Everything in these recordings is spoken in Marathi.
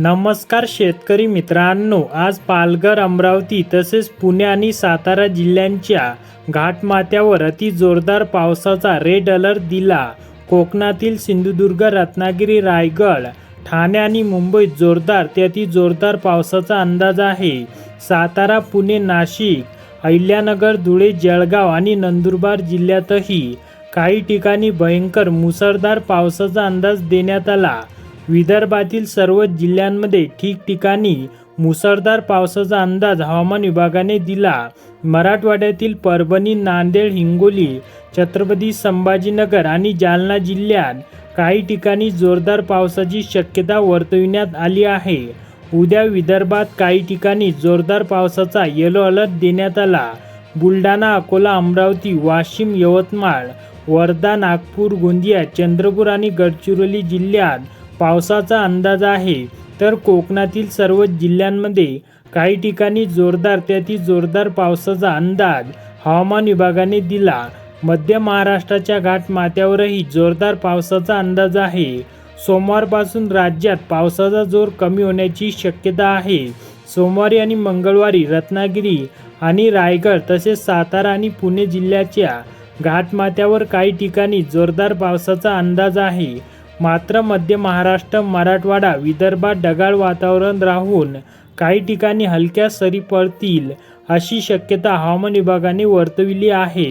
नमस्कार शेतकरी मित्रांनो आज पालघर अमरावती तसेच पुणे आणि सातारा जिल्ह्यांच्या घाटमाथ्यावर अति जोरदार पावसाचा रेड अलर्ट दिला. कोकणातील सिंधुदुर्ग रत्नागिरी रायगड ठाणे आणि मुंबईत जोरदार ते अति जोरदार पावसाचा अंदाज आहे. सातारा पुणे नाशिक अहिल्यानगर धुळे जळगाव आणि नंदुरबार जिल्ह्यातही काही ठिकाणी भयंकर मुसळधार पावसाचा अंदाज देण्यात आला. विदर्भातील सर्व जिल्ह्यांमध्ये ठिकठिकाणी मुसळधार पावसाचा अंदाज हवामान विभागाने दिला. मराठवाड्यातील परभणी नांदेड हिंगोली छत्रपती संभाजीनगर आणि जालना जिल्ह्यात काही ठिकाणी जोरदार पावसाची शक्यता वर्तविण्यात आली आहे. उद्या विदर्भात काही ठिकाणी जोरदार पावसाचा येलो अलर्ट देण्यात आला. बुलढाणा अकोला अमरावती वाशिम यवतमाळ वर्धा नागपूर गोंदिया चंद्रपूर आणि गडचिरोली जिल्ह्यात पावसाचा अंदाज आहे तर कोकणातील सर्व जिल्ह्यांमध्ये काही ठिकाणी जोरदार त्याती जोरदार पावसाचा अंदाज हवामान विभागाने दिला. मध्य महाराष्ट्राच्या घाटमाथ्यावरही जोरदार पावसाचा अंदाज आहे. सोमवारपासून राज्यात पावसाचा जोर कमी होण्याची शक्यता आहे. सोमवारी आणि मंगळवारी रत्नागिरी आणि रायगड तसेच सातारा आणि पुणे जिल्ह्याच्या घाटमाथ्यावर काही ठिकाणी जोरदार पावसाचा अंदाज आहे. मात्र मध्य महाराष्ट्र मराठवाडा विदर्भात ढगाळ वातावरण राहून काही ठिकाणी हलक्या सरी पडतील अशी शक्यता हवामान विभागाने वर्तविली आहे.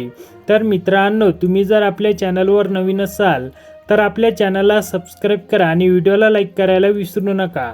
तर मित्रांनो तुम्ही जर आपल्या चॅनलवर नवीन असाल तर आपल्या चॅनलला सबस्क्राईब करा आणि व्हिडिओला लाईक करायला विसरू नका.